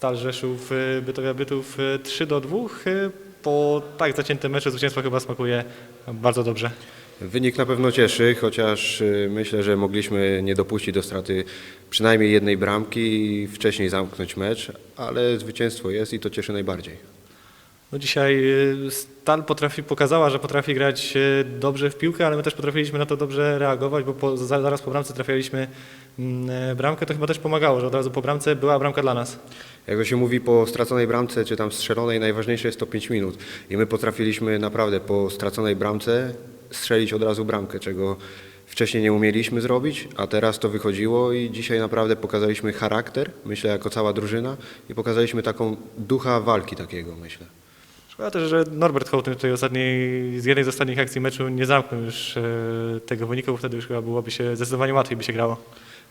Stal Rzeszów, y, Bytowia Bytów y, 3 do 2. y, Po tak zaciętym meczu zwycięstwo chyba smakuje bardzo dobrze. Wynik na pewno cieszy, chociaż y, myślę, że mogliśmy nie dopuścić do straty przynajmniej jednej bramki i wcześniej zamknąć mecz, ale zwycięstwo jest i to cieszy najbardziej. No dzisiaj y, Stal potrafi, pokazała, że potrafi grać y, dobrze w piłkę, ale my też potrafiliśmy na to dobrze reagować, bo po, za- zaraz po bramce trafialiśmy mm, e, bramkę, to chyba też pomagało, że od razu po bramce była bramka dla nas. Jak to się mówi, po straconej bramce czy tam strzelonej najważniejsze jest to 5 minut i my potrafiliśmy naprawdę po straconej bramce strzelić od razu bramkę, czego wcześniej nie umieliśmy zrobić, a teraz to wychodziło i dzisiaj naprawdę pokazaliśmy charakter, myślę, jako cała drużyna i pokazaliśmy taką ducha walki takiego, myślę. Szkoda też, że Norbert Hołtyn tutaj ostatniej, z jednej z ostatnich akcji meczu nie zamknął już e, tego wyniku, wtedy już chyba byłoby się zdecydowanie łatwiej by się grało.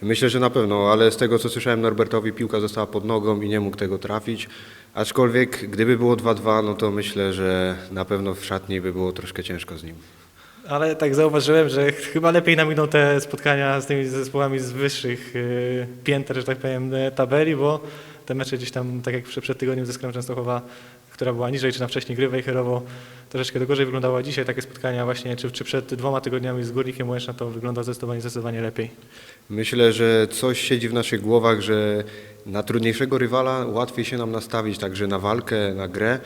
Myślę, że na pewno, ale z tego co słyszałem Norbertowi piłka została pod nogą i nie mógł tego trafić. Aczkolwiek gdyby było 2-2, no to myślę, że na pewno w szatni by było troszkę ciężko z nim. Ale tak zauważyłem, że ch- chyba lepiej nam idą te spotkania z tymi zespołami z wyższych e, pięter, że tak powiem, e, tabeli, bo te mecze gdzieś tam, tak jak przed, tygodniem ze Skrem Częstochowa, która była niżej, czy na wcześniej gry Wejherowo, troszeczkę do gorzej wyglądało. Dzisiaj takie spotkania właśnie, czy, czy przed dwoma tygodniami z Górnikiem Łęczna, to wygląda zdecydowanie, zdecydowanie lepiej. Myślę, że coś siedzi w naszych głowach, że na trudniejszego rywala łatwiej się nam nastawić także na walkę, na grę,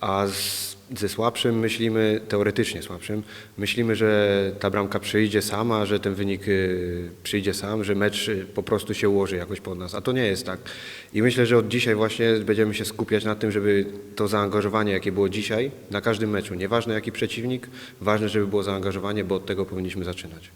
a z, ze słabszym myślimy, teoretycznie słabszym, myślimy, że ta bramka przyjdzie sama, że ten wynik y, przyjdzie sam, że mecz y, po prostu się ułoży jakoś pod nas, a to nie jest tak. I myślę, że od dzisiaj właśnie będziemy się skupiać na tym, żeby to zaangażowanie, jakie było dzisiaj, na każdym meczu, nieważne jaki przeciwnik, ważne, żeby było zaangażowanie, bo od tego powinniśmy zaczynać.